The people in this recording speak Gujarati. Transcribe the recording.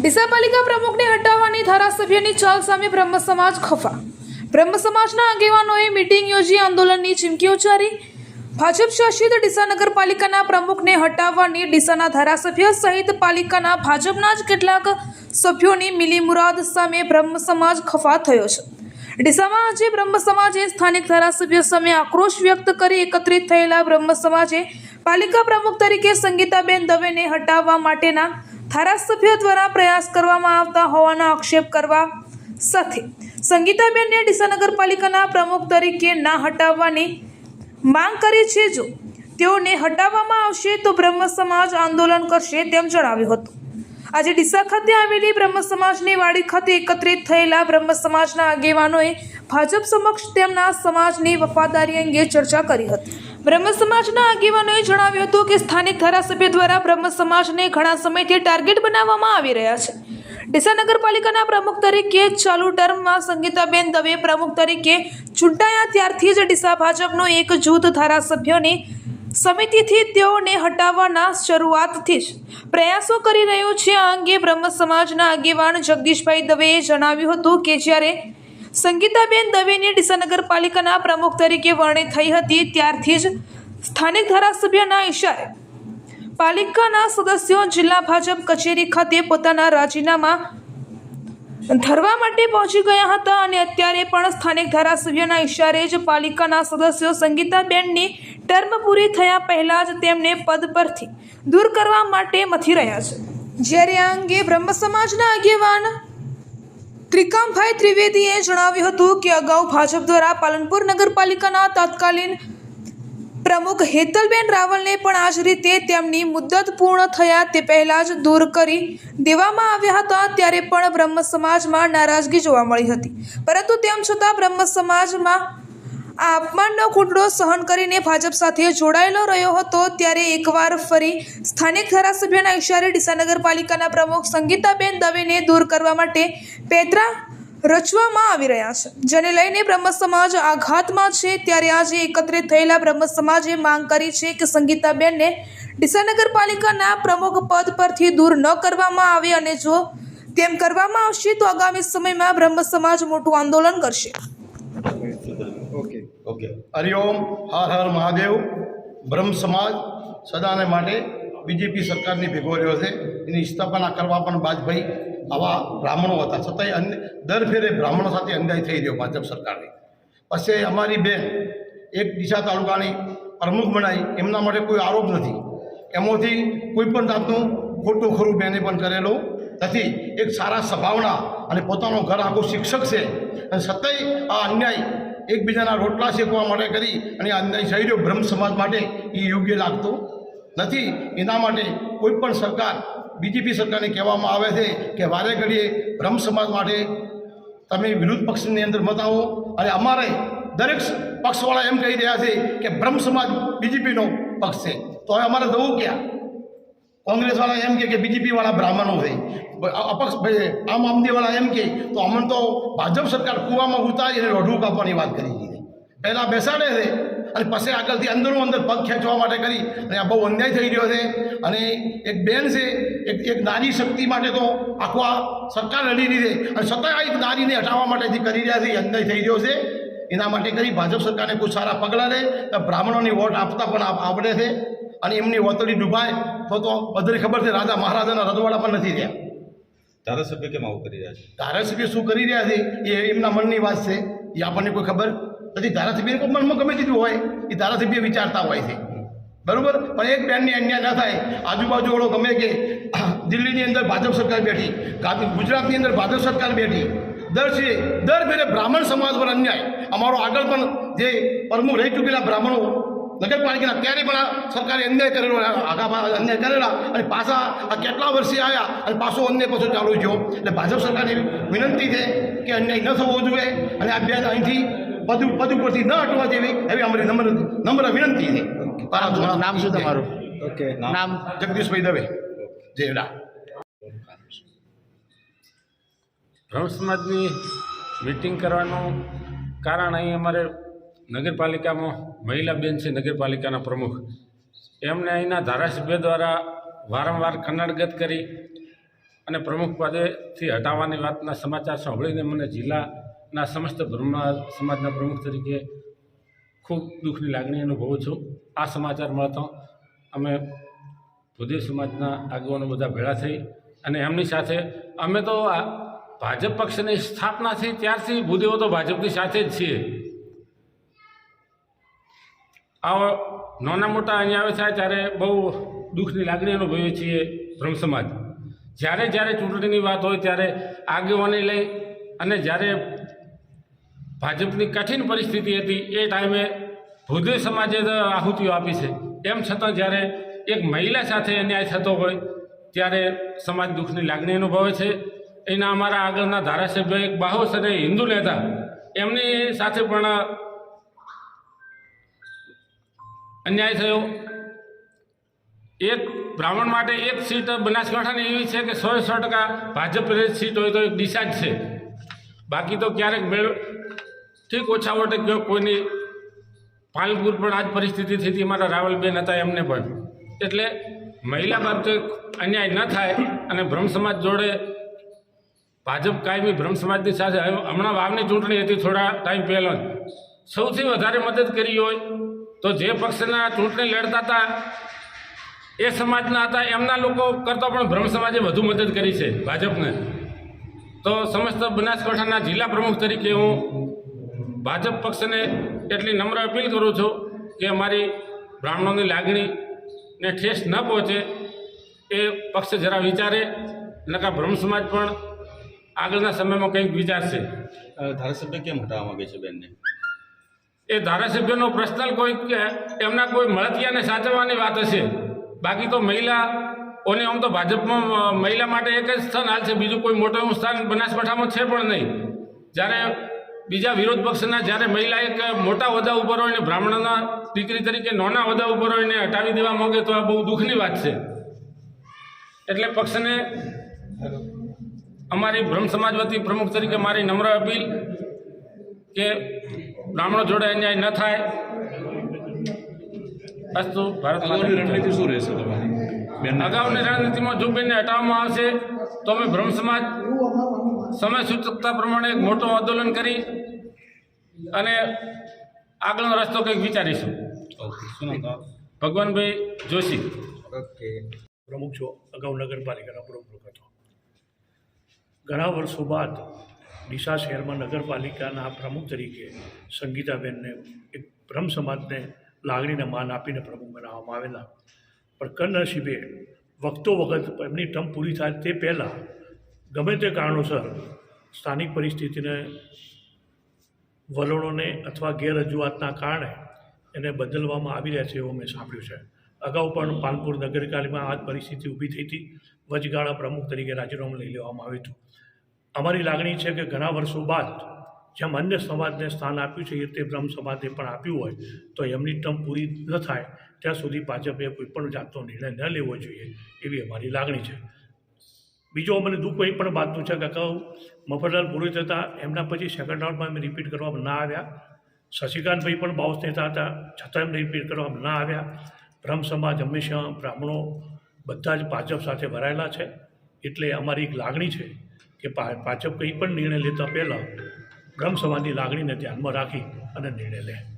ડીસા પાલિકા પ્રમુખને હટાવવાની ધારાસભ્યની ચાલ સામે બ્રહ્મ સમાજ ખફા. બ્રહ્મ સમાજના આગેવાનોએ મિટિંગ યોજી આંદોલનની ચીમકી ઉચ્ચારી. ભાજપ શાસિત ડીસા નગરપાલિકાના પ્રમુખને હટાવવાની ડીસાના ધારાસભ્ય સહિત પાલિકાના ભાજપના જ કેટલાક સભ્યોની મિલી મુરાદ સામે બ્રહ્મ સમાજ ખફા થયો છે. ડીસામાં આજે બ્રહ્મ સમાજે સ્થાનિક ધારાસભ્ય સામે આક્રોશ વ્યક્ત કરી એકત્રિત થયેલા બ્રહ્મ સમાજે પાલિકા પ્રમુખ તરીકે સંગીતાબેન દવેને હટાવવા માટેના ધારાસભ્ય દ્વારા પ્રયાસ કરવામાં આવતા હોવાનો આક્ષેપ કરવા સાથે સંગીતાબેનને ડીસા નગરપાલિકાના પ્રમુખ તરીકે ના હટાવવાની માંગ કરી છે જો તેઓને હટાવવામાં આવશે તો બ્રહ્મ સમાજ આંદોલન કરશે તેમ જણાવ્યું હતું. આજે ડીસા ખાતે આવેલી બ્રહ્મ સમાજની વાડી ખાતે એકત્રિત થયેલા બ્રહ્મ સમાજના આગેવાનોએ ભાજપ સમક્ષ તેમના સમાજની વફાદારી અંગે ચર્ચા કરી હતી. બ્રહ્મ સમાજના આગેવાનોએ જણાવ્યું હતું કે સ્થાનિક ધારાસભ્ય દ્વારા બ્રહ્મ સમાજને ઘણા સમયથી ટાર્ગેટ બનાવવામાં આવી રહ્યા છે. ડીસા નગરપાલિકાના પ્રમુખ તરીકે ચાલુ ટર્મમાં સંગીતાબેન દવે પ્રમુખ તરીકે ચૂંટાયા ત્યારથી જ ડીસા ભાજપનો એક જૂથ ધારાસભ્યોની સમિતિથી તેઓને હટાવવાના શરૂઆતથી જ પ્રયાસો કરી રહ્યો છે. આ અંગે બ્રહ્મ સમાજના આગેવાન જગદીશભાઈ દવેએ જણાવ્યું હતું કે જ્યારે સંગીતાબેન દવેની ડીસા નગરપાલિકાના પ્રમુખ તરીકે વરણી થઈ હતી. ત્યારથી જ સ્થાનિક ધારાસભ્યના ઇશારે પાલિકાના સદસ્યો જિલ્લા ભાજપ કચેરી ખાતે પોતાના રાજીનામા ધરવા માટે પહોંચી ગયા હતા અને અત્યારે પણ સ્થાનિક ધારાસભ્યના ઇશારે જ પાલિકાના સદસ્યો સંગીતાબેનની ટર્મ પૂરી થયા પહેલાં જ તેમને પદ પરથી દૂર કરવા માટે મથી રહ્યા છે. જ્યારે આ અંગે બ્રહ્મ સમાજના આગેવાન ત્રિકામભાઈ ત્રિવેદીએ જણાવ્યું હતું કે અગાઉ ભાજપ દ્વારા પાલનપુર નગરપાલિકાના તત્કાલીન પ્રમુખ હેતલબેન રાવલને પણ આ જ રીતે તેમની મુદ્દત પૂર્ણ થયા તે પહેલાં જ દૂર કરી દેવામાં આવ્યા હતા ત્યારે પણ બ્રહ્મ સમાજમાં નારાજગી જોવા મળી હતી. પરંતુ તેમ છતાં બ્રહ્મ સમાજમાં આ અપમાનનો કૂટડો સહન કરીને ભાજપ સાથે જોડાયેલો રહ્યો હતો ત્યારે એકવાર ફરી સ્થાનિક ધારાસભ્યના ઇશારે ડીસા નગરપાલિકાના પ્રમુખ સંગીતાબેન દવેને દૂર કરવા માટે પેતરા રચવામાં આવી રહ્યા છે. જેને લઈને બ્રહ્મ સમાજ આઘાતમાં છે. ત્યારે આજે એકત્રિત થયેલા બ્રહ્મ સમાજે માંગ કરી છે કે સંગીતાબેનને ડીસા નગરપાલિકાના પ્રમુખ પદ પરથી દૂર ન કરવામાં આવે અને જો તેમ કરવામાં આવશે તો આગામી સમયમાં બ્રહ્મ સમાજ મોટું આંદોલન કરશે. ઓકે. ઓકે. હરિઓમ હર હર મહાદેવ. બ્રહ્મ સમાજ સદાને માટે બીજેપી સરકારની ભેગો રહ્યો છે. એની સ્થાપના કરવા પણ બાજભાઈ આવા બ્રાહ્મણો હતા. છતાંય અન્ય દર ફેરે બ્રાહ્મણો સાથે અન્યાય થઈ રહ્યો ભાજપ સરકારની. પછી અમારી બેન એક દિશા તાલુકાની પ્રમુખ બનાવી એમના માટે કોઈ આરોપ નથી. એમાંથી કોઈ પણ જાતનું ખોટું ખરું બેને પણ કરેલું નથી. એક સારા સ્વભાવના અને પોતાનો ઘર આખો શિક્ષક છે. અને છતાંય આ અન્યાય એકબીજાના રોટલા શેકવા માટે કરી અને આ અન્યાય થઈ રહ્યો બ્રહ્મ સમાજ માટે એ યોગ્ય લાગતું નથી. એના માટે કોઈ પણ સરકાર, બીજેપી સરકારને કહેવામાં આવે છે કે વારે ઘડીએ બ્રહ્મ સમાજ માટે તમે વિરોધ પક્ષની અંદર મત આવો. અને અમારે દરેક પક્ષવાળા એમ કહી રહ્યા છે કે બ્રહ્મ સમાજ બીજેપીનો પક્ષ છે. તો હવે અમારે જવું ક્યાં? કોંગ્રેસવાળા એમ કે બીજેપીવાળા બ્રાહ્મણો છે. અપક્ષ આમ આમદીવાળા એમ કહે તો અમને તો ભાજપ સરકાર કૂવામાં ઉતારી અને રોઢું કાપવાની વાત કરી પહેલાં બેસાડે છે અને પછી આગળથી અંદરનું અંદર પગ ખેંચવા માટે કરી. અને આ બહુ અન્યાય થઈ રહ્યો છે. અને એક બેન છે એક એક નારી શક્તિ માટે તો આખો આ સરકાર લડી રહી છે. અને છતાંય આ એક નારીને હટાવવા માટે જે કરી રહ્યા છે એ અન્યાય થઈ રહ્યો છે. એના માટે કરી ભાજપ સરકારને કોઈ સારા પગલાં લે. તો બ્રાહ્મણોની વોટ આપતા પણ આવડે છે. અને એમની વતળી ડૂબાય તો તો બધાની ખબર છે રાજા મહારાજાના રજવાડા પણ નથી રહ્યા. ધારાસભ્ય કેમ આવું કરી રહ્યા છે? ધારાસભ્ય શું કરી રહ્યા છે એ એમના મનની વાત છે. એ આપણને કોઈ ખબર નથી ધારાસભ્યને કોઈ મનમાં ગમે કીધું હોય, એ ધારાસભ્ય વિચારતા હોય છે. બરાબર? પણ એક બેનની અન્યાય ન થાય. આજુબાજુ વાળો ગમે કે દિલ્હીની અંદર ભાજપ સરકાર બેઠી ગુજરાતની અંદર ભાજપ સરકાર બેઠી, દર છે, દર ફેરે બ્રાહ્મણ સમાજ પર અન્યાય. અમારો આગળ પણ જે પ્રમુખ રહી ચૂકેલા બ્રાહ્મણો, નગરપાલિકાના ત્યારે પણ સરકારે અન્યાય કરેલો આગા અન્યાય કરેલા અને પાછા આ કેટલા વર્ષે આવ્યા અને પાછો અન્ય પાછો ચાલુ થયો. એટલે ભાજપ સરકારની વિનંતી છે કે અન્યાય ન થવો જોઈએ અને આ બેન અહીંથી પદ પદ ઉપરથી ન હટવા જેવી એવી અમારી નમ્ર નમ્ર વિનંતી છે. નામ શું તમારું? ઓકે. નામ જગદીશભાઈ દવે. જેડા બ્રહ્મ સમાજની મિટિંગ કરવાનું કારણ અહીં અમારે નગરપાલિકામાં મહિલા બેન છે નગરપાલિકાના પ્રમુખ. એમને અહીંના ધારાસભ્ય દ્વારા વારંવાર કન્નડગત કરી અને પ્રમુખ પદેથી હટાવવાની વાતના સમાચાર સાંભળીને મને જિલ્લાના સમસ્ત બ્રહ્મ, સમાજના પ્રમુખ તરીકે ખૂબ દુઃખની લાગણી અનુભવું છું. આ સમાચાર મળતો અમે ભુદેવ સમાજના આગેવાનો બધા ભેળા થઈ અને એમની સાથે અમે તો આ ભાજપ પક્ષની સ્થાપના થઈ ત્યારથી ભૂદેવો તો ભાજપની સાથે જ છીએ. આવો નાના મોટા અહીંયા આવે થાય ત્યારે બહુ દુઃખની લાગણી અનુભવીએ છીએ બ્રહ્મ સમાજ. જ્યારે જ્યારે ચૂંટણીની વાત હોય ત્યારે આગેવાની લઈ અને જ્યારે ભાજપની કઠિન પરિસ્થિતિ હતી. એ ટાઈમે ભુદે સમાજે આહુતિઓ આપી છે. એમ છતાં જ્યારે એક મહિલા સાથે અન્યાય થતો હોય, ત્યારે સમાજ દુઃખની લાગણી અનુભવે છે. એના અમારા આગળના ધારાસભ્ય એક બાહોશ અને હિન્દુ નેતા, એમની સાથે પણ અન્યાય થયો. એક બ્રાહ્મણ માટે એક સીટ બનાસકાંઠાની એવી છે કે સો સો ટકા ભાજપ પ્રેરિત સીટ હોય તો એક દિશા છે. બાકી તો ક્યારેક મેળ ઠીક, ઓછા વટે ગયો કોઈની પાલનપુર પણ આ જ પરિસ્થિતિ થઈ હતી, મારા રાવલબેન હતા, એમને પણ. એટલે મહિલા બાબતે અન્યાય ન થાય અને બ્રહ્મ સમાજ જોડે ભાજપ કાયમી બ્રહ્મ સમાજની સાથે હમણાં વાવની ચૂંટણી હતી, થોડા ટાઈમ પહેલાં સૌથી વધારે મદદ કરી હોય તો જે પક્ષના ચૂંટણી લડતા હતા, એ સમાજના હતા, એમના લોકો કરતાં પણ બ્રહ્મ સમાજે વધુ મદદ કરી છે ભાજપને. તો સમસ્ત બનાસકાંઠાના જિલ્લા પ્રમુખ તરીકે હું ભાજપ પક્ષને એટલી નમ્ર અપીલ કરું છું કે અમારી બ્રાહ્મણોની લાગણીને ઠેસ ન પહોંચે એ પક્ષ જરા વિચારે નકા બ્રહ્મ સમાજ પણ આગળના સમયમાં કંઈક વિચારશે. ધારાસભ્ય કેમ હટાવવા માંગે છે બેનને? એ ધારાસભ્યનો પર્સનલ કોઈ કે- એમના કોઈ મળતિયાને સાચવવાની વાત હશે. બાકી તો મહિલાઓને આમ તો ભાજપમાં મહિલા માટે એક જ સ્થાન હાલ છે બીજું કોઈ મોટું એવું સ્થાન બનાસકાંઠામાં છે પણ નહીં. જ્યારે બીજા વિરોધ પક્ષના જ્યારે મહિલા એક મોટા હોદ્દા ઉપર હોય ને બ્રાહ્મણના દીકરી તરીકે નાના હોદ્દા ઉપર હોય ને હટાવી દેવા માંગે તો આ બહુ દુઃખની વાત છે. એટલે પક્ષને અમારી બ્રહ્મ સમાજ વતી પ્રમુખ તરીકે મારી નમ્ર અપીલ કે બ્રાહ્મણો જોડે અન્યાય ન થાય. અસ્તુ ભારત રણનીતિ શું રહેશે તમારી? અગાઉની રણનીતિમાં જો બેનને હટાવવામાં આવશે તો અમે બ્રહ્મ સમાજ સમય સૂચકતા પ્રમાણે એક મોટું આંદોલન કરી અને આગળનો રસ્તો કંઈક વિચારીશું. ઓકે શું ભગવાનભાઈ જોશી. પ્રમુખ છો અગાઉ નગરપાલિકાના પ્રમુખ હતો. ઘણા વર્ષો બાદ ડીસા શહેરમાં નગરપાલિકાના પ્રમુખ તરીકે સંગીતાબેનને એક બ્રહ્મ સમાજને લાગણીને માન આપીને પ્રમુખ બનાવવામાં આવેલા. પણ કનસીબે વખતો વખત એમની ટર્મ પૂરી થાય તે પહેલાં ગમે તે કારણોસર સ્થાનિક પરિસ્થિતિને વલણોને અથવા ગેરરજૂઆતના કારણે એને બદલવામાં આવી રહ્યા છે એવું મેં સાંભળ્યું છે. અગાઉ પણ પાલનપુર નગરપાલિકામાં આ પરિસ્થિતિ ઊભી થઈ હતી. વચગાળા પ્રમુખ તરીકે રાજીનામું લઈ લેવામાં આવ્યું હતું. અમારી લાગણી છે કે ઘણા વર્ષો બાદ જેમ અન્ય સમાજને સ્થાન આપ્યું છે, એ તે બ્રહ્મ સમાજને પણ આપ્યું હોય, તો એમની ટર્મ પૂરી ન થાય, ત્યાં સુધી ભાજપે કોઈ પણ જાતનો નિર્ણય ન લેવો જોઈએ એવી અમારી લાગણી છે. બીજો મને દુઃખ એ પણ બાતનું છે કે અગાઉ મફતલાલ પૂરી હતા. એમના પછી સેકન્ડ રાઉન્ડમાં એમ રિપીટ કરવામાં ના આવ્યા. શશિકાંતભાઈ પણ બાઉસ નેતા હતા. છતાં એમને રિપીટ કરવામાં ના આવ્યા. બ્રહ્મ સમાજ હંમેશા બ્રાહ્મણો બધા જ ભાજપ સાથે ભરાયેલા છે. એટલે અમારી એક લાગણી છે કે ભાજપ કંઈ પણ નિર્ણય લેતા પહેલાં બ્રહ્મ સમાજની લાગણીને ધ્યાનમાં રાખી અને નિર્ણય લે.